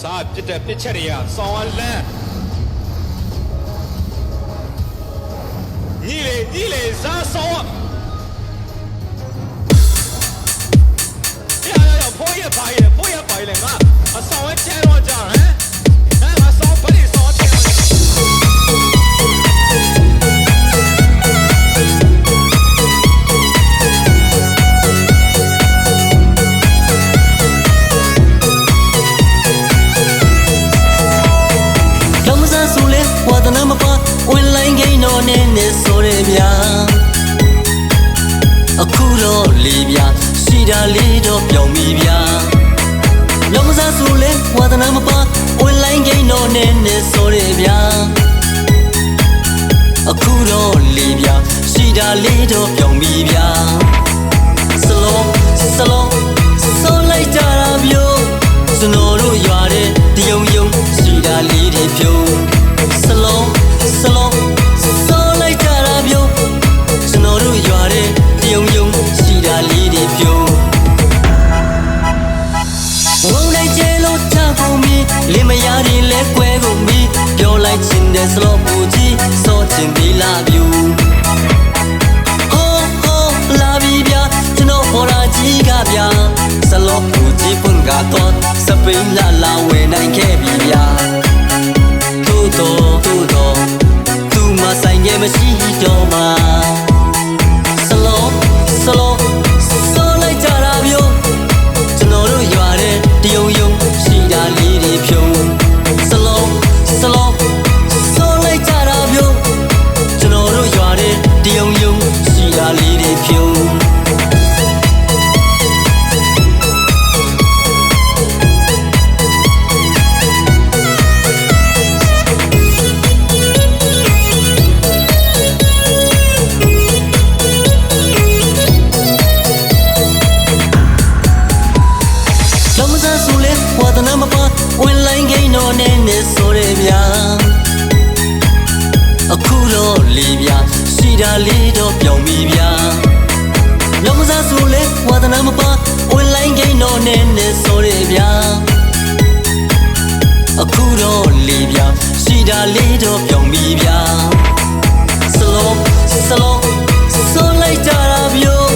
ဇာပြစ်တဲ့ပြစ်ချက်တွေကဆောင်းဝလန်းညီလေညီလေဇာဆောင်းရရရဖိုးရပါရဖိုးရပါလေငါအဆောင်အကျဲတော့ကြဟဲ့ လေဗျာရှိတာလေးတော့ပြောင်းပြီဗျာလောမစားဆိုလဲဝါဒနာမပါဝင်လိုင်းကိန်းတော့နဲ့နဲ့ဆိုရဗျာအခုတော့လေဗျာရှိတာလေးတော့ပြောင်းပြီဗျာ လင်မယားတွေလဲကွဲကုန်ပြီပြောလိုက်ချင်တဲ့စလို့ပူကြီးစောချင်သေးလားဗျူဟိုးဟိုးလာပြီဗျာကျွန်တော်ဟော်ရာကြီးကဗျာစလော့ပူကြီးပွန်ကတော့စပိန်လာလာဝယ်နိုင်ခဲ့ လေးတွေဖြုံးလောမစားဆိုလဲဝါဒနာမပါဝင်လိုင်းကိန်းတော့နဲ့နဲ့ဆိုရဗျာအခုတော့လေဗျာရှိတာလေးတော့ပြောင်းပြီဗျာလောမစားဆိုလဲ ဝါဒနာမပါဝင်လိုင်းကိန်းတော့နဲ့နဲ့ဆိုရဗျာအခုတော့လေဗျာရှိတာလေးတော့ပြောင်းပြီဗျာစလုံးစလုံးဆိုလိုက်ကြတာဗျို့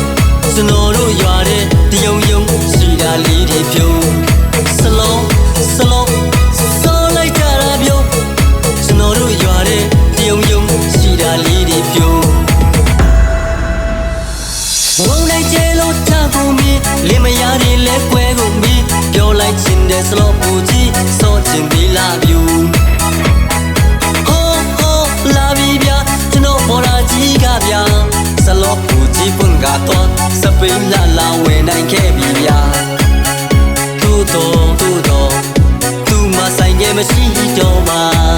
ကျွန်တော်တို့ရွာတဲ့တယုံယုံရှိတာလေးတွေဖြုံးစလုံးစလုံးဆိုလိုက်ကြတာဗျို့ကျွန်တော်တို့ရွာတဲ့တယုံယုံရှိတာလေးတွေဖြုံးဝုန်းလို က်ကျဲလို့ချကုန်ပြီလင်မယားတွေလဲကွဲကုန်ပြီပြောလိုက်ချင်တဲ့စလို့ပူကြီးစောချင်သေးလားဗျူဟိုးဟိုးလာပြီဗျာကျွန်တော်ပေါ်လာကြီးကဗျာစလို့ပူကြီးပွန်ကတော့စပိန်လာလာဝယ်နိုင်ခဲ့ပြီဗျာတူတော့တူတော့သူမဆိုင်ငယ်မရှိတော့မှာ